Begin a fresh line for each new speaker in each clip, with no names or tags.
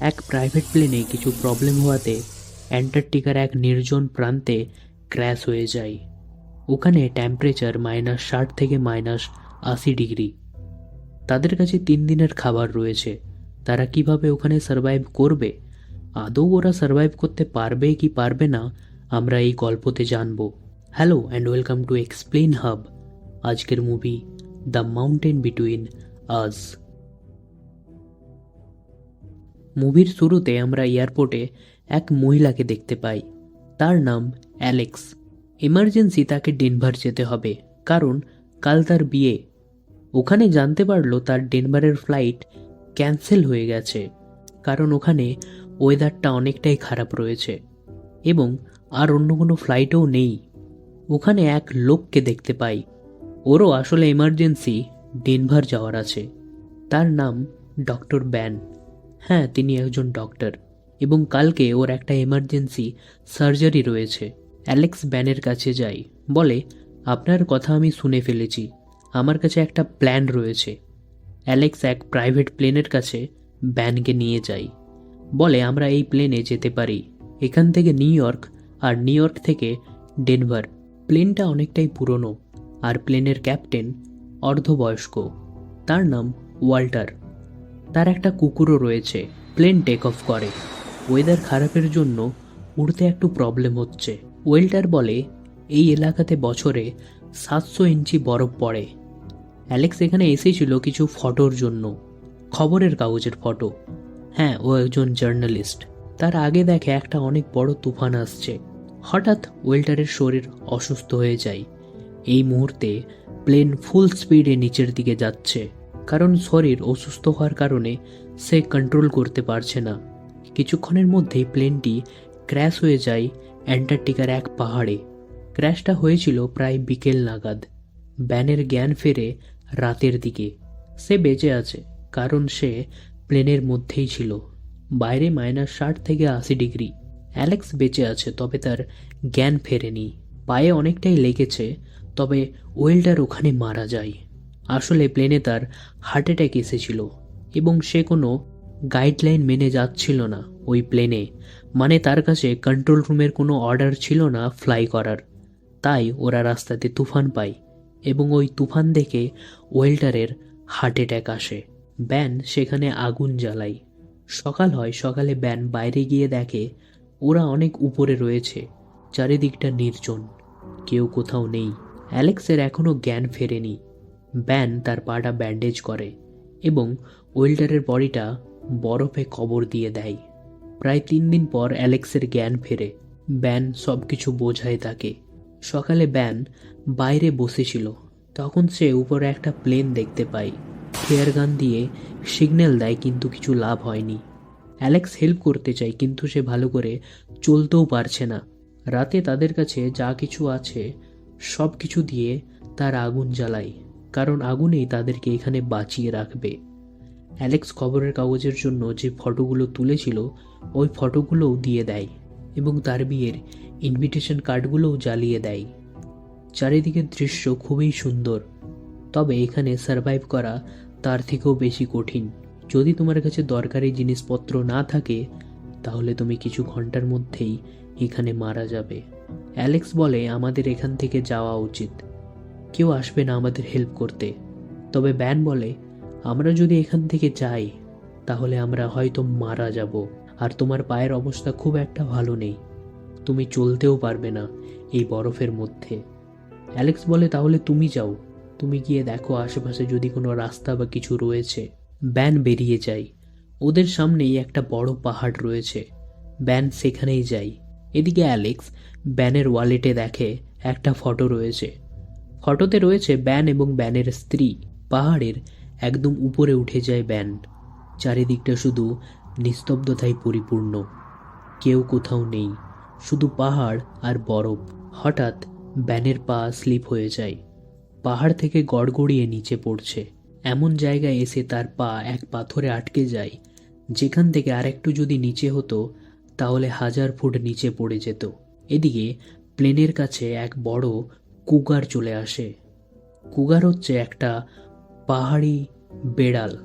এক প্রাইভেট প্লেনে কিছু প্রবলেম হওয়াতে অ্যান্টার্কটিকার এক নির্জন প্রান্তে ক্র্যাশ হয়ে যায়। ওখানে টেম্পারেচার মাইনাস ষাট থেকে মাইনাস আশি ডিগ্রি তাদের কাছে তিন দিনের খাবার রয়েছে। তারা কীভাবে ওখানে সার্ভাইভ করবে? আদৌ ওরা সার্ভাইভ করতে পারবে কি পারবে না, আমরা এই গল্পতে জানব। Hello and welcome to explain hub আজকের movie the mountain between us মুভির শুরুতে আমরা এয়ারপোর্টে এক মহিলাকে দেখতে পাই। তার নাম অ্যালেক্স। এমার্জেন্সি তাকে ডেনভার যেতে হবে, কারণ কাল তার বিয়ে। ওখানে জানতে পারল তার ডেনভারের ফ্লাইট ক্যান্সেল হয়ে গেছে, কারণ ওখানে ওয়েদারটা অনেকটাই খারাপ রয়েছে এবং আর অন্য কোনো ফ্লাইটও নেই। ওখানে এক লোককে দেখতে পাই। ওরও আসলে এমার্জেন্সি ডেনভার যাওয়ার আছে। তার নাম ডক্টর ব্যান। হ্যাঁ তিনি একজন ডক্টর। এবং কালকে ওর একটা এমার্জেন্সি সার্জারি রয়েছে। অ্যালেক্স ব্যানের কাছে যাই। বলে, আপনার কথা আমি শুনে ফেলেছি। আমার কাছে একটা প্ল্যান রয়েছে। অ্যালেক্স এক প্রাইভেট প্লেনের কাছে ব্যানকে নিয়ে যাই। বলে, আমরা এই প্লেনে যেতে পারি। এখান থেকে নিউ ইয়র্ক আর নিউ ইয়র্ক থেকে ডেনভার প্লেনটা অনেকটাই পুরনো। আর প্লেনের ক্যাপ্টেন অর্ধবয়স্ক। তার নাম ওয়াল্টার তার একটা কুকুরও রয়েছে, প্লেন টেক অফ করে। ওয়েদার খারাপের জন্য উড়তে একটু প্রবলেম হচ্ছে। ওয়েল্টার বলে, এই এলাকাতে বছরে সাতশো ইঞ্চি বরফ পড়ে। অ্যালেক্স এখানে এসেছিল কিছু ফটোর জন্য, খবরের কাগজের ফটো। হ্যাঁ ও একজন জার্নালিস্ট। তার আগে দেখে একটা অনেক বড় তুফান আসছে। হঠাৎ ওয়েল্টারের শরীর অসুস্থ হয়ে যায়। এই মুহূর্তে প্লেন ফুল স্পিডে নিচের দিকে যাচ্ছে। কারণ শরীর অসুস্থ হওয়ার কারণে সে কন্ট্রোল করতে পারছে না। কিছুক্ষণের মধ্যেই প্লেনটি ক্র্যাশ হয়ে যায় অ্যান্টার্কটিকার এক পাহাড়ে। ক্র্যাশটা হয়েছিল প্রায় বিকেল নাগাদ। ব্যানের জ্ঞান ফেরে রাতের দিকে। সে বেঁচে আছে, কারণ সে প্লেনের মধ্যেই ছিল। বাইরে মাইনাস ষাট থেকে আশি ডিগ্রি। অ্যালেক্স বেঁচে আছে, তবে তার জ্ঞান ফেরেনি। পায়ে অনেকটাই লেগেছে, তবে ওয়েল্ডার ওখানে মারা যায়। আসলে প্লেনে তার হার্ট অ্যাটাক এসেছিল এবং সে কোনো গাইডলাইন মেনে যাচ্ছিল না ওই প্লেনে। মানে তার কাছে কন্ট্রোল রুমের কোনো অর্ডার ছিল না ফ্লাই করার। তাই ওরা রাস্তাতে তুফান পায় এবং ওই তুফান দেখে ওয়েল্টারের হার্ট অ্যাটাক আসে। ব্যান সেখানে আগুন জ্বালায়। সকাল হয়, সকালে ব্যান বাইরে গিয়ে দেখে ওরা অনেক উপরে রয়েছে, চারিদিকটা নির্জন, কেউ কোথাও নেই। অ্যালেক্সের এখনও জ্ঞান ফেরেনি। ব্যান তার পাটা ব্যান্ডেজ করে এবং ওয়েল্টারের বডিটা বরফে কবর দিয়ে দেয়। প্রায় তিন দিন পর অ্যালেক্সের জ্ঞান ফেরে। ব্যান সব কিছু বোঝায় তাকে। সকালে ব্যান বাইরে বসেছিল। তখন সে উপরে একটা প্লেন দেখতে পায়। ফেয়ার গান দিয়ে সিগন্যাল দেয় কিন্তু কিছু লাভ হয়নি। অ্যালেক্স হেল্প করতে চায় কিন্তু সে ভালো করে চলতেও পারছে না। রাতে তাদের কাছে যা কিছু আছে সব কিছু দিয়ে তার আগুন জ্বালায়। কারণ আগুনেই তাদেরকে এখানে বাঁচিয়ে রাখবে। অ্যালেক্স খবরের কাগজের জন্য যে ফটোগুলো তুলেছিল, ওই ফটোগুলোও দিয়ে দেয় এবং তার বিয়ের ইনভিটেশন কার্ডগুলোও জ্বালিয়ে দেয়। চারিদিকের দৃশ্য খুবই সুন্দর, তবে এখানে সার্ভাইভ করা তার থেকেও বেশি কঠিন। যদি তোমার কাছে দরকারি জিনিসপত্র না থাকে, তাহলে তুমি কিছু ঘণ্টার মধ্যেই এখানে মারা যাবে। অ্যালেক্স বলে, আমাদের এখান থেকে যাওয়া উচিত। কেউ আসবে না আমাদের হেল্প করতে। তবে ব্যান বলে, আমরা যদি এখান থেকে যাই, তাহলে আমরা হয়তো মারা যাব। আর তোমার পায়ের অবস্থা খুব একটা ভালো নেই। তুমি চলতেও পারবে না এই বরফের মধ্যে। অ্যালেক্স বলে, তাহলে তুমি যাও। তুমি গিয়ে দেখো আশেপাশে যদি কোনো রাস্তা বা কিছু রয়েছে। ব্যান বেরিয়ে যায়। ওদের সামনেই একটা বড় পাহাড় রয়েছে। ব্যান সেখানেই যায়। এদিকে অ্যালেক্স ব্যানের ওয়ালেটে দেখে একটা ফটো রয়েছে। ফটোতে রয়েছে ব্যান এবং ব্যানের স্ত্রী। পাহাড়ের একদম উপরে উঠে যায় ব্যান। চারিদিকটা শুধু নিস্তব্ধতায় পরিপূর্ণ। কেউ কোথাও নেই। শুধু পাহাড় আর বরফ। হঠাৎ ব্যানের পা স্লিপ হয়ে যায়। পাহাড় থেকে গড়গড়িয়ে নিচে পড়ছে। এমন জায়গায় এসে তার পা এক পাথরে আটকে যায়। যেখান থেকে আরেকটু যদি নিচে হতো, তাহলে হাজার ফুট নিচে পড়ে যেত। এদিকে প্লেনের কাছে এক বড় কুগার চলে আসে। কুগার হচ্ছে একটা পাহাড়ি বেড়াল,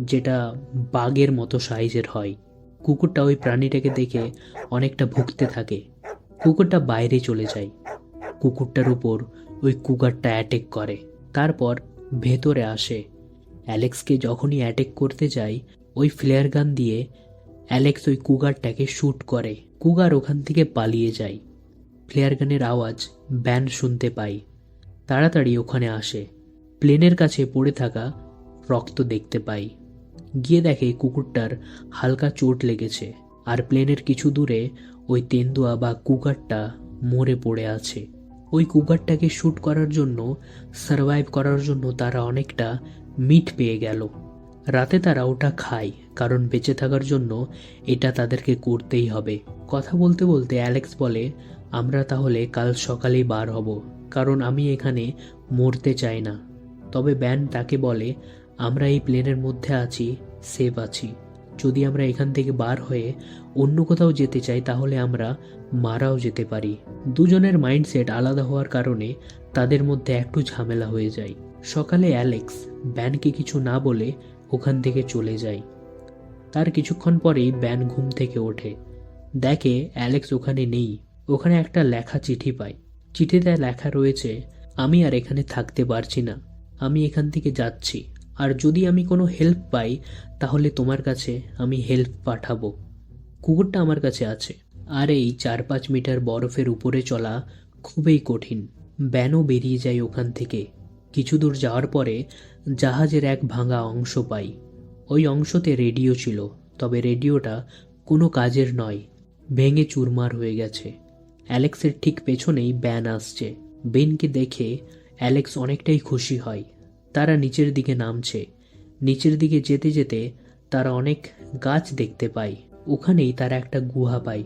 যেটা বাঘের মতো সাইজের হয়। কুকুরটা ওই প্রাণীটাকে দেখে অনেকটা ভুগতে থাকে। কুকুরটা বাইরে চলে যায়। কুকুরটার উপর ওই কুকারটা অ্যাটেক করে। তারপর ভেতরে আসে। অ্যালেক্সকে যখনই অ্যাটেক করতে যায়, ওই ফ্লেয়ার গান দিয়ে অ্যালেক্স ওই কুগারটাকে শ্যুট করে। কুগার ওখান থেকে পালিয়ে যায়। ফ্লেয়ার গানের আওয়াজ ব্যান শুনতে পাই। তাড়াতাড়ি ওখানে আসে। প্লেনের কাছে পড়ে থাকা রক্ত দেখতে পাই। গিয়ে দেখে কুকুরটার হালকা চোট লেগেছে আর প্লেনের কিছু দূরে ওই তেন্দুয়া বা কুকারটা মরে পড়ে আছে। ওই কুকারটাকে শ্যুট করার জন্য সারভাইভ করার জন্য তারা অনেকটা মিট পেয়ে গেল। রাতে তারা ওটা খায়, কারণ বেঁচে থাকার জন্য এটা তাদেরকে করতেই হবে। কথা বলতে বলতে অ্যালেক্স বলে আমরা তাহলে কাল সকালেই বার হব, কারণ আমি এখানে মরতে চাই না। তবে ব্যান তাকে বলে, আমরা এই প্লেনের মধ্যে আছি, সেফ আছি। যদি আমরা এখান থেকে বার হয়ে অন্য কোথাও যেতে চাই, তাহলে আমরা মারাও যেতে পারি। দুজনের মাইন্ডসেট আলাদা হওয়ার কারণে তাদের মধ্যে একটু ঝামেলা হয়ে যায়। সকালে অ্যালেক্স ব্যানকে কিছু না বলে ওখান থেকে চলে যায়। তার কিছুক্ষণ পরেই ব্যান ঘুম থেকে ওঠে। দেখে অ্যালেক্স ওখানে নেই। ওখানে একটা লেখা চিঠি পাই। চিঠিতে লেখা রয়েছে, আমি আর এখানে থাকতে পারছি না। আমি এখান থেকে যাচ্ছি। আর যদি আমি কোনো হেল্প পাই, তাহলে তোমার কাছে আমি হেল্প পাঠাবো। কুকুরটা আমার কাছে আছে। আর এই চার পাঁচ মিটার বরফের উপরে চলা খুবই কঠিন। ব্যানও বেরিয়ে যায় ওখান থেকে। কিছু দূর যাওয়ার পরে জাহাজের এক ভাঙা অংশ পাই। ওই অংশতে রেডিও ছিল, তবে রেডিওটা কোনো কাজের নয়। ভেঙে চুরমার হয়ে গেছে। অ্যালেক্সের ঠিক পেছনেই ব্যান আসছে। বেনকে দেখে অ্যালেক্স অনেকটাই খুশি হয়। তারা নিচের দিকে নামছে। নিচের দিকে যেতে যেতে তারা অনেক গাছ দেখতে পায়। ওখানেই তারা একটা গুহা পায়।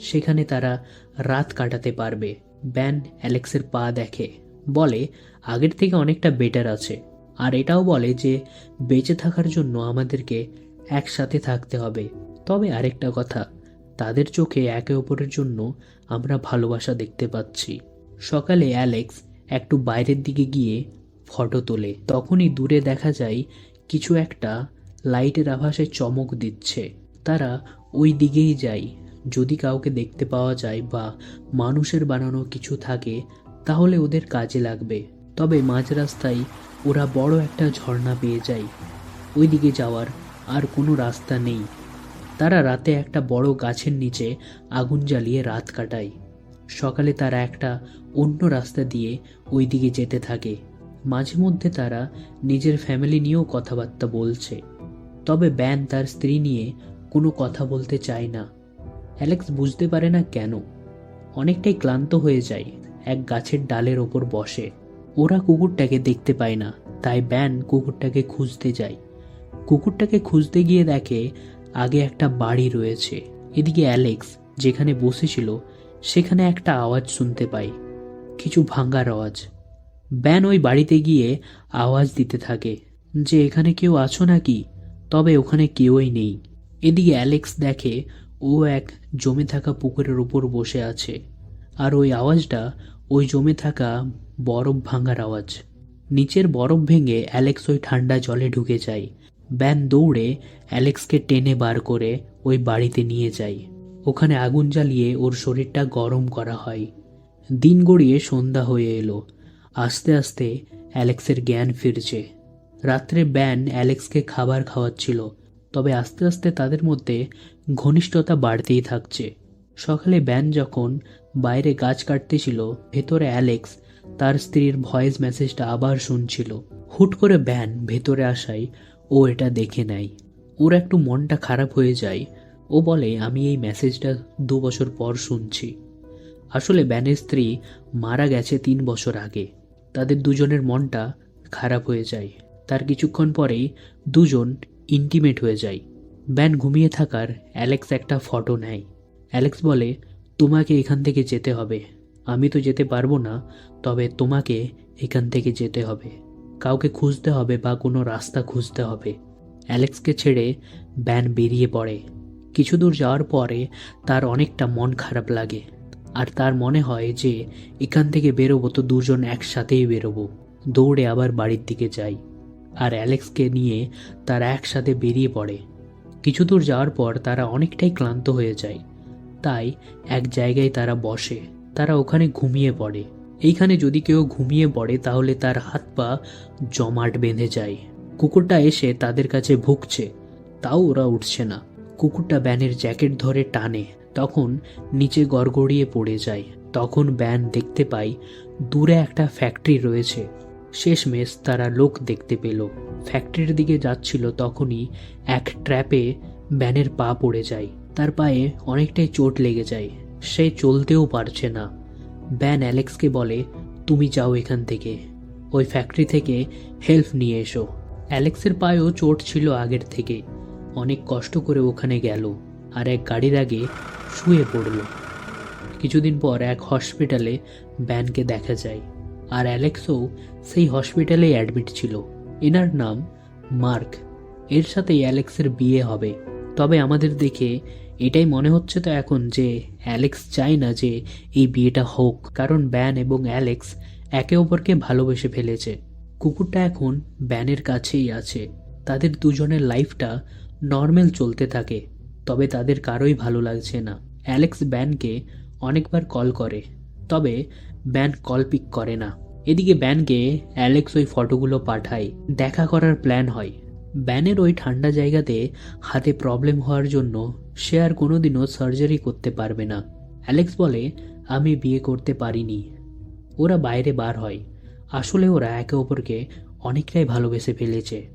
সেখানে তারা রাত কাটাতে পারবে। ব্যান অ্যালেক্সের পা দেখে। বলে, আগের থেকে অনেকটা বেটার আছে। আর এটাও বলে যে, বেঁচে থাকার জন্য আমাদেরকে একসাথে থাকতে হবে। তবে আরেকটা কথা তাদের চোখে একে অপরের জন্য আমরা ভালোবাসা দেখতে পাচ্ছি। সকালে অ্যালেক্স একটু বাইরের দিকে গিয়ে ফটো তোলে। তখনই দূরে দেখা যায় কিছু একটা লাইটের আভাসে চমক দিচ্ছে। তারা ওই দিকেই যায়। যদি কাউকে দেখতে পাওয়া যায় বা মানুষের বানানো কিছু থাকে, তাহলে ওদের কাজে লাগবে। তবে মাঝ রাস্তায় ওরা বড় একটা ঝর্ণা পেয়ে যায়। ওই দিকে যাওয়ার আর কোনো রাস্তা নেই। তারা রাতে একটা বড় গাছের নিচে আগুন জ্বালিয়ে রাত কাটায়। সকালে তারা একটা অন্য রাস্তা দিয়ে ওই দিকে যেতে থাকে। মাঝে মধ্যে তারা নিজের ফ্যামিলি নিয়েও কথাবার্তা বলছে। তবে ব্যান তার স্ত্রী নিয়ে কোনো কথা বলতে চায় না। অ্যালেক্স বুঝতে পারে না কেন। অনেকটাই ক্লান্ত হয়ে যায়, এক গাছের ডালের ওপর বসে। ওরা কুকুরটাকে দেখতে পায় না, তাই ব্যান কুকুরটাকে খুঁজতে যায়। কুকুরটাকে খুঁজতে গিয়ে দেখে আগে একটা বাড়ি রয়েছে। এদিকে অ্যালেক্স যেখানে বসেছিল, সেখানে একটা আওয়াজ শুনতে পায় কিছু ভাঙ্গার আওয়াজ। ব্যান ওই বাড়িতে গিয়ে আওয়াজ দিতে থাকে যে, এখানে কেউ আছো নাকি? তবে ওখানে কেউই নেই। এদিকে অ্যালেক্স দেখে ও এক জমে থাকা পুকুরের উপর বসে আছে। আর ওই আওয়াজটা ওই জমে থাকা বরফ ভাঙার আওয়াজ। নিচের বরফ ভেঙে অ্যালেক্স ওই ঠান্ডা জলে ঢুকে যায়। ব্যান দৌড়ে অ্যালেক্সকে টেনে বার করে ওই বাড়িতে নিয়ে যায়। ওখানে আগুন জ্বালিয়ে ওর শরীরটা গরম করা হয়। দিন গড়িয়ে সন্ধ্যা হয়ে এলো। আস্তে আস্তে অ্যালেক্সের জ্ঞান ফিরছে। রাত্রে ব্যান অ্যালেক্সকে খাবার খাওয়াচ্ছিল, তবে আস্তে আস্তে তাদের মধ্যে ঘনিষ্ঠতা বাড়তেই থাকছে। সকালে ব্যান যখন বাইরে গাছ কাটতেছিল ভেতরে অ্যালেক্স তার স্ত্রীর ভয়েস মেসেজটা আবার শুনছিল। হুট করে ব্যান ভেতরে আসায় ও এটা দেখে নেয়। ওর একটু মনটা খারাপ হয়ে যায়। ও বলে, আমি এই মেসেজটা দু বছর পর শুনছি। আসলে ব্যানের স্ত্রী মারা গেছে তিন বছর আগে। তাদের দুজনের মনটা খারাপ হয়ে যায়। তার কিছুক্ষণ পরেই দুজন ইন্টিমেট হয়ে যায়। ব্যান ঘুমিয়ে থাকার অ্যালেক্স একটা ফটো নেয়। অ্যালেক্স বলে, তোমাকে এখান থেকে যেতে হবে। আমি তো যেতে পারব না, তবে তোমাকে এখান থেকে যেতে হবে। কাউকে খুঁজতে হবে বা কোনো রাস্তা খুঁজতে হবে। অ্যালেক্সকে ছেড়ে ব্যান বেরিয়ে পড়ে। কিছু দূর যাওয়ার পরে তার অনেকটা মন খারাপ লাগে। আর তার মনে হয় যে এখান থেকে বেরোবো তো দুজন একসাথেই বেরোবো। দৌড়ে আবার বাড়ির দিকে যাই। আর অ্যালেক্সকে নিয়ে তারা একসাথে বেরিয়ে পড়ে। কিছু দূর যাওয়ার পর তারা অনেকটাই ক্লান্ত হয়ে যায়। তাই এক জায়গায় তারা বসে। তারা ওখানে ঘুমিয়ে পড়ে। এইখানে যদি কেউ ঘুমিয়ে পড়ে, তাহলে তার হাত পা জমাট বেঁধে যায়। কুকুরটা এসে তাদের কাছে ভুগছে। তাও ওরা উঠছে না। কুকুরটা ব্যানের জ্যাকেট ধরে টানে। তখন নিচে গড়গড়িয়ে পড়ে যায়। তখন ব্যান দেখতে পাই দূরে একটা ফ্যাক্টরি রয়েছে। শেষমেশ তারা লোক দেখতে পেল। ফ্যাক্টরির দিকে যাচ্ছিল তখনই এক ট্র্যাপে ব্যানের পা পড়ে যায়। তার পায়ে অনেকটাই চোট লেগে যায়। সে চলতেও পারছে না। ব্যান অ্যালেক্সকে বলে, তুমি যাও এখান থেকে। ওই ফ্যাক্টরি থেকে হেল্প নিয়ে এসো। অ্যালেক্সের পায়েও চোট ছিল আগের থেকে। অনেক কষ্ট করে ওখানে গেল আর এক গাড়ির আগে শুয়ে পড়ল। কিছুদিন পর এক হসপিটালে ব্যানকে দেখা যায় আর অ্যালেক্সও সেই হসপিটালেই অ্যাডমিট ছিল। এনার নাম মার্ক। এর সাথে অ্যালেক্সের বিয়ে হবে। তবে আমাদের দেখে এটাই মনে হচ্ছে তো এখন যে অ্যালেক্স চায় না যে এই বিয়েটা হোক, কারণ ব্যান এবং অ্যালেক্স একে অপরকে ভালোবেসে ফেলেছে। কুকুরটা এখন ব্যানের কাছেই আছে। তাদের দুজনের লাইফটা নর্মাল চলতে থাকে, তবে তাদের কারোই ভালো লাগছে না। অ্যালেক্স ব্যানকে অনেকবার কল করে, তবে ব্যান কল পিক করে না। এদিকে ব্যানকে অ্যালেক্স ওই ফটোগুলো পাঠায়। দেখা করার প্ল্যান হয়। ব্যানের ওই ঠান্ডা জায়গাতে হাতে প্রবলেম হওয়ার জন্য সে আর কোনোদিনও সার্জারি করতে পারবে না। অ্যালেক্স বলে, আমি বিয়ে করতে পারিনি। ওরা বাইরে বার হয়। আসলে ওরা একে অপরকে অনেকটাই ভালোবেসে ফেলেছে,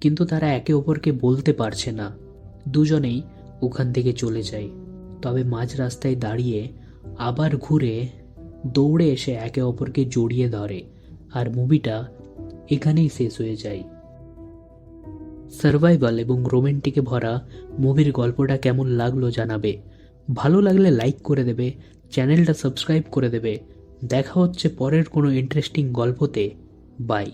কিন্তু তারা একে অপরকে বলতে পারছে না। দুজনেই ওখান থেকে চলে যায়। তবে মাঝ রাস্তায় দাঁড়িয়ে আবার ঘুরে দৌড়ে এসে একে অপরকে জড়িয়ে ধরে, আর মুভিটা এখানেই শেষ হয়ে যায়। সার্ভাইভাল এবং রোমান্টিকে ভরা মুভির গল্পটা কেমন লাগল জানাবে। ভালো লাগলে লাইক করে দেবে, চ্যানেলটা সাবস্ক্রাইব করে দেবে। দেখা হচ্ছে পরের কোনো ইন্টারেস্টিং গল্পতে। বাই।